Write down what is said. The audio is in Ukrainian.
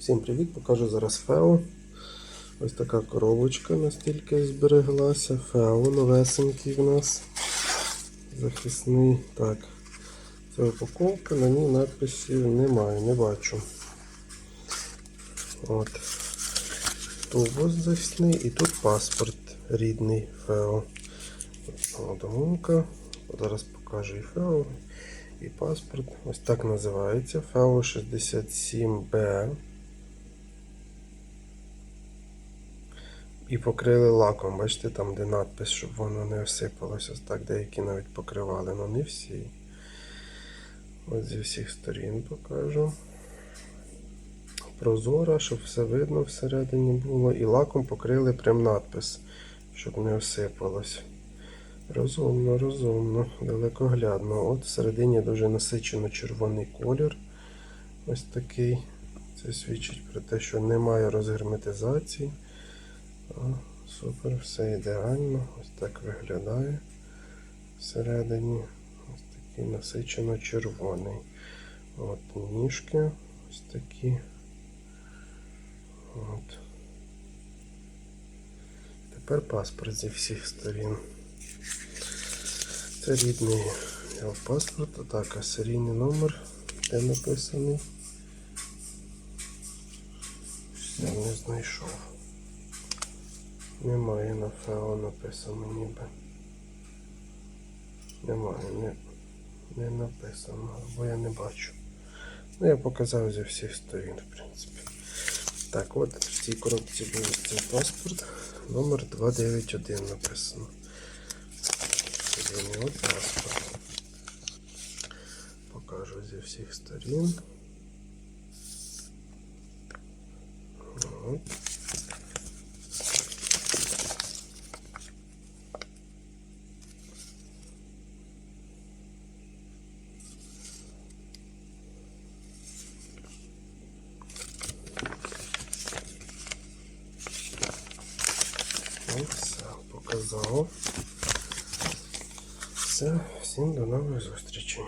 Всім привіт! Покажу зараз Фео. Ось така коробочка настільки збереглася. Фео новесенький в нас. Захисний. Так. Це упаковка, на ній надписів немає, не бачу. От. Тубус захисний і тут паспорт рідний Фео. Домовка. Зараз покажу і Фео, і паспорт. Ось так називається. Фео 67B. І покрили лаком, бачите, там де надпис, щоб воно не осипалося. Так деякі навіть покривали, але не всі. Ось зі всіх сторін покажу. Прозора, щоб все видно всередині було. І лаком покрили прям надпис, щоб не осипалось. Розумно, розумно, далекоглядно. От всередині дуже насичено червоний колір. Ось такий. Це свідчить про те, що немає розгерметизації. А, Супер, все ідеально. Ось так виглядає всередині. Ось такий насичено червоний. От ніжки ось такі. От. Тепер паспорт зі всіх сторін. Це рідний паспорт, а так, а серійний номер, де написаний. Я не знайшов. Немає на ФЕО написано ніби. Немає, не, не написано, бо я не бачу. Ну, я показав зі всіх сторін, в принципі. Так, от в цій коробці був цей паспорт. Номер 291 написано. Серійний от паспорт. Покажу зі всіх сторін. От. Ну, все, показав. Все, всім до нової зустрічей.